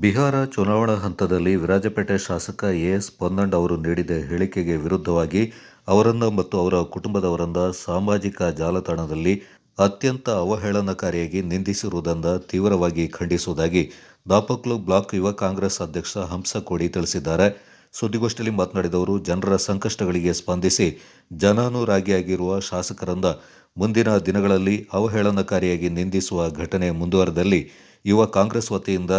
ಬಿಹಾರ ಚುನಾವಣಾ ಹಂತದಲ್ಲಿ ವಿರಾಜಪೇಟೆ ಶಾಸಕ ಎಎಸ್ ಪೊನ್ನಂಡ್ ಅವರು ನೀಡಿದ ಹೇಳಿಕೆಗೆ ವಿರುದ್ಧವಾಗಿ ಅವರನ್ನ ಮತ್ತು ಅವರ ಕುಟುಂಬದವರನ್ನ ಸಾಮಾಜಿಕ ಜಾಲತಾಣದಲ್ಲಿ ಅತ್ಯಂತ ಅವಹೇಳನಕಾರಿಯಾಗಿ ನಿಂದಿಸಿರುವುದನ್ನು ತೀವ್ರವಾಗಿ ಖಂಡಿಸುವುದಾಗಿ ದಾಪಕ್ಲು ಬ್ಲಾಕ್ ಯುವ ಕಾಂಗ್ರೆಸ್ ಅಧ್ಯಕ್ಷ ಹಂಸಕೋಡಿ ತಿಳಿಸಿದ್ದಾರೆ. ಸುದ್ದಿಗೋಷ್ಠಿಯಲ್ಲಿ ಮಾತನಾಡಿದವರು, ಜನರ ಸಂಕಷ್ಟಗಳಿಗೆ ಸ್ಪಂದಿಸಿ ಜನಾನುರಾಗಿಯಾಗಿರುವ ಶಾಸಕರನ್ನ ಮುಂದಿನ ದಿನಗಳಲ್ಲಿ ಅವಹೇಳನಕಾರಿಯಾಗಿ ನಿಂದಿಸುವ ಘಟನೆ ಮುಂದುವರೆದಲ್ಲಿ ಯುವ ಕಾಂಗ್ರೆಸ್ ವತಿಯಿಂದ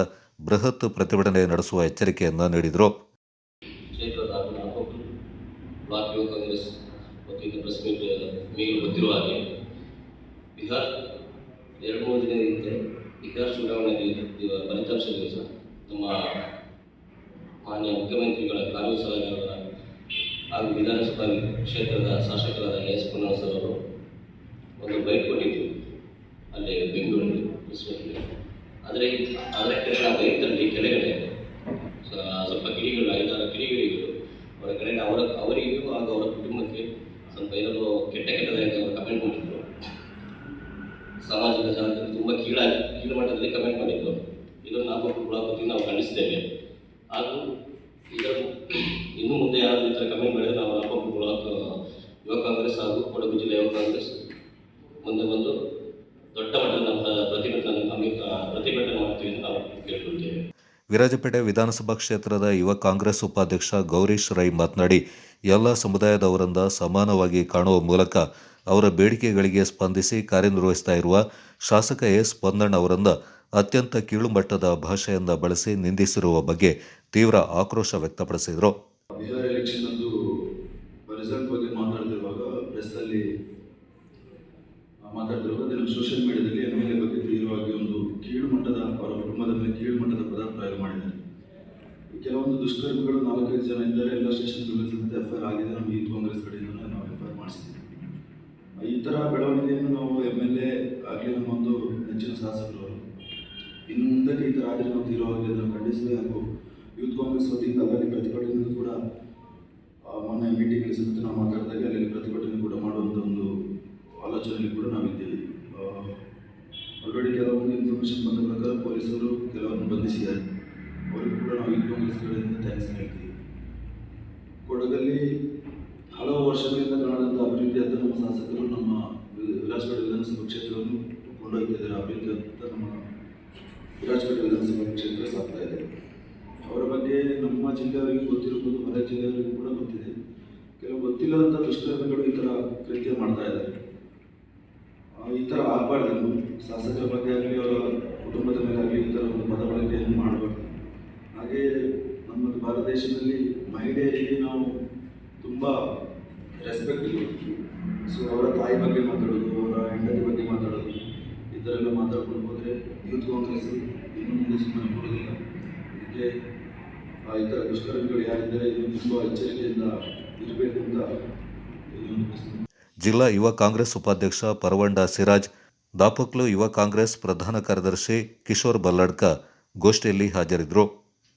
ಬೃಹತ್ ಪ್ರತಿಭಟನೆ ನಡೆಸುವ ಎಚ್ಚರಿಕೆಯನ್ನು ನೀಡಿದರು. ಕ್ಷೇತ್ರದ ನಾಲ್ಕು ಕಾಂಗ್ರೆಸ್ ವತಿಯಿಂದ ಪ್ರೆಸ್ ಮೀಟ್ ನಿಮಗೆ ಗೊತ್ತಿರುವ ಹಾಗೆ ಬಿಹಾರ್ ಎರಡು ಮೂರು ದಿನ ನಮ್ಮ ಮಾನ್ಯ ಮುಖ್ಯಮಂತ್ರಿಗಳ ಕಾನೂನು ಸಲಹೆಗಾರರ ಹಾಗೂ ವಿಧಾನಸಭಾ ಕ್ಷೇತ್ರದ ಶಾಸಕರಾದ ಎಸ್ ಪುನ್ನಾ ಸರ್ ಅವರು ಒಂದು ಬೈಟ್ ಕೊಟ್ಟಿದ್ದರು ಅಲ್ಲಿ ಬೆಂಗಳೂರಲ್ಲಿ ಮೀಟ್ನಲ್ಲಿ ಆದರೆ ಅದರ ರೈತರಲ್ಲಿ ಕೆಳಗಡೆ ಸ್ವಲ್ಪ ಕಿಡಿಗಳು, ಐದಾರು ಕಿಡಿಗಳಿಗಳು ಅವರ ಕಡೆ ಅವರ, ಅವರಿಗೂ ಹಾಗೂ ಅವರ ಕುಟುಂಬಕ್ಕೆ ಸ್ವಲ್ಪ ಏನಾದರೂ ಕೆಟ್ಟ ಕೆಟ್ಟದಾಗಿ ಅವರು ಕಮೆಂಟ್ ಮಾಡಿದ್ರು ಸಮಾಜದ ಜಾಲತಾಣದಲ್ಲಿ ತುಂಬ ಕೀಳಾಗಿ ಕೀಳು ಮಟ್ಟದಲ್ಲಿ ಕಮೆಂಟ್ ಮಾಡಿದ್ರು ಇದನ್ನು ನಾವು ಕುಳಾಪತಿ ನಾವು ಖಂಡಿಸ್ತೇವೆ ಹಾಗೂ ಇದರ ಇನ್ನು ಮುಂದೆ ಯಾರಾದರೂ ಈ ಥರ ಕಮೆಂಟ್ ಮಾಡಿದರೆ ನಾವು ಅಪ್ಪ ಯುವ ಕಾಂಗ್ರೆಸ್ ಹಾಗೂ ಕೊಡಗು ಜಿಲ್ಲೆ ಯುವ ಕಾಂಗ್ರೆಸ್ ಮುಂದೆ ಬಂದು ದೊಡ್ಡ ಮಟ್ಟದ ನಮ್ಮ ಪ್ರತಿಭಟನೆ ನಮಗೆ ಪ್ರತಿಭಟನೆ ಮಾಡ್ತೀವಿ ಎಂದು ನಾವು ಕೇಳ್ಕೊಳ್ತೇವೆ ವಿರಾಜಪೇಟೆ ವಿಧಾನಸಭಾ ಕ್ಷೇತ್ರದ ಯುವ ಕಾಂಗ್ರೆಸ್ ಉಪಾಧ್ಯಕ್ಷ ಗೌರೀಶ್ ರೈ ಮಾತನಾಡಿ, ಎಲ್ಲ ಸಮುದಾಯದವರಿಂದ ಸಮಾನವಾಗಿ ಕಾಣುವ ಮೂಲಕ ಅವರ ಬೇಡಿಕೆಗಳಿಗೆ ಸ್ಪಂದಿಸಿ ಕಾರ್ಯನಿರ್ವಹಿಸ್ತಾ ಇರುವ ಶಾಸಕ ಎಸ್ ಪೊನ್ನಣ್ಣ ಅವರನ್ನ ಅತ್ಯಂತ ಕೀಳುಮಟ್ಟದ ಭಾಷೆಯಿಂದ ಬಳಸಿ ನಿಂದಿಸಿರುವ ಬಗ್ಗೆ ತೀವ್ರ ಆಕ್ರೋಶ ವ್ಯಕ್ತಪಡಿಸಿದರು. ಬಗ್ಗೆ ಸೋಷಿಯಲ್ ಮೀಡಿಯಾದಲ್ಲಿ ಎಲ್ ಎ ಬಗ್ಗೆ ತೀವ್ರವಾಗಿ ಒಂದು ಕೀಳು ಮಟ್ಟದ ಅವರ ಕುಟುಂಬದ ಮೇಲೆ ಕೀಳು ಮಟ್ಟದ ಪದಪ್ರಯೋಗ ಮಾಡಿದ್ದಾರೆ ಈ ಕೆಲವೊಂದು ದುಷ್ಕರ್ಮಿಗಳು ನಾಲ್ಕೈದು ಜನ ಇದ್ದಾರೆ, ಎಲ್ಲ ಸ್ಟೇಷನ್ ಎಫ್ ಐ ಆಗಿದೆ. ನಮ್ಮ ಯೂತ್ ಕಾಂಗ್ರೆಸ್ ಕಡೆಯಿಂದ ನಾವು ಎಫ್ ಐ ಮಾಡಿಸಿದ್ದೀವಿ. ಈ ಥರ ಬೆಳವಣಿಗೆಯನ್ನು ನಾವು ಎಂ ಎಲ್ ಎ ಆಗಲಿ ನಮ್ಮೊಂದು ನೆಚ್ಚಿನ ಶಾಸಕರು ಇನ್ನು ಮುಂದಕ್ಕೆ ಈ ಥರ ಆದರೆ ನಾವು ಅದನ್ನು ಖಂಡಿಸಿದೆ ಹಾಗೂ ಯೂತ್ ಕಾಂಗ್ರೆಸ್ ವತಿಯಿಂದ ಅಲ್ಲಿ ಪ್ರತಿಭಟನೆ ಕೂಡ ಮೊನ್ನೆ ಮೀಟಿಂಗಲ್ಲಿ ಸಮೇತ ನಾವು ಮಾತಾಡಿದಾಗ ಅಲ್ಲಿ ಪ್ರತಿಭಟನೆ ಕೂಡ ಮಾಡುವಂಥ ಒಂದು ಆಲೋಚನೆಯಲ್ಲಿ ಕೂಡ ನಾವಿದ್ದೀವಿ. ಆಲ್ರೆಡಿ ಕೆಲವೊಂದು ಇನ್ಫಾರ್ಮೇಷನ್ ಬಂದ ಪ್ರಕಾರ ಪೊಲೀಸರು ಕೆಲವರನ್ನು ಬಂಧಿಸಿದ್ದಾರೆ. ಅವರಿಗೂ ಕೂಡ ನಾವು ಈ ಕಾಂಗ್ರೆಸ್ ಕಡೆಯಿಂದ ಥ್ಯಾಂಕ್ಸ್ ಹೇಳ್ತೀವಿ. ಕೊಡಗಲ್ಲಿ ಹಲವು ವರ್ಷಗಳಿಂದ ಕಾಣದಂಥ ಅಭಿವೃದ್ಧಿಯಾದ ನಮ್ಮ ಶಾಸಕರು ನಮ್ಮ ವಿರಾಜಪೇಟೆ ವಿಧಾನಸಭಾ ಕ್ಷೇತ್ರವನ್ನು ಕೊಂಡೊಯ್ತಿದ್ದಾರೆ. ಅಭಿವೃದ್ಧಿ ಅಂತ ನಮ್ಮ ವಿರಾಜಪೇಟೆ ವಿಧಾನಸಭಾ ಕ್ಷೇತ್ರ ಸಾಗ್ತಾ ಇದೆ. ಅವರ ಬಗ್ಗೆ ನಮ್ಮ ಜಿಲ್ಲೆಯವರಿಗೂ ಗೊತ್ತಿರಬಹುದು ಹೊರ ಜಿಲ್ಲೆಯವರಿಗೂ ಕೂಡ ಗೊತ್ತಿದೆ. ಕೆಲವು ಗೊತ್ತಿಲ್ಲದಂಥ ದುಷ್ಕರ್ಮಿಗಳು ಈ ಥರ ಕೃತ್ಯ ಮಾಡ್ತಾ ಇದ್ದಾರೆ. ಈ ಥರ ಆಗಬಾರ್ದು ಶಾಸಕರ ಬಗ್ಗೆ ಆಗಲಿ, ಅವರ ಕುಟುಂಬದ ಮೇಲೆ ಆಗಲಿ ಈ ಥರ ಒಂದು ಪದ ಬಳಕೆಯನ್ನು ಮಾಡಬಾರ್ದು ಹಾಗೆ ನಮ್ಮ ಭಾರತ ದೇಶದಲ್ಲಿ ಮಹಿಳೆಯರಿಗೆ ನಾವು ತುಂಬ ರೆಸ್ಪೆಕ್ಟ್ ಸೊ ಅವರ ತಾಯಿ ಬಗ್ಗೆ ಮಾತಾಡೋದು, ಅವರ ಹೆಂಡತಿ ಬಗ್ಗೆ ಮಾತಾಡೋದು ಈ ಥರ ಎಲ್ಲ ಮಾತಾಡ್ಕೊಂಡು ಹೋದರೆ ಯೂತ್ ಕಾಂಗ್ರೆಸ್ ಇನ್ನು ಮುಂದೆ ಸುಮ್ಮನೆ ಕೊಡೋದಿಲ್ಲ ಇದಕ್ಕೆ ಈ ಥರ ದುಷ್ಕರ್ಮಿಗಳು ಯಾರಿದ್ದಾರೆ, ಇದು ತುಂಬ ಎಚ್ಚರಿಕೆಯಿಂದ ಇರಬೇಕು ಅಂತ ಜಿಲ್ಲಾ ಯುವ ಕಾಂಗ್ರೆಸ್ ಉಪಾಧ್ಯಕ್ಷ ಪರವಂಡ ಸಿರಾಜ್, ದಾಪಕ್ಲು ಯುವ ಕಾಂಗ್ರೆಸ್ ಪ್ರಧಾನ ಕಾರ್ಯದರ್ಶಿ ಕಿಶೋರ್ ಬಲ್ಲಾಡ್ಕ ಗೋಷ್ಠಿಯಲ್ಲಿ ಹಾಜರಿದ್ದರು.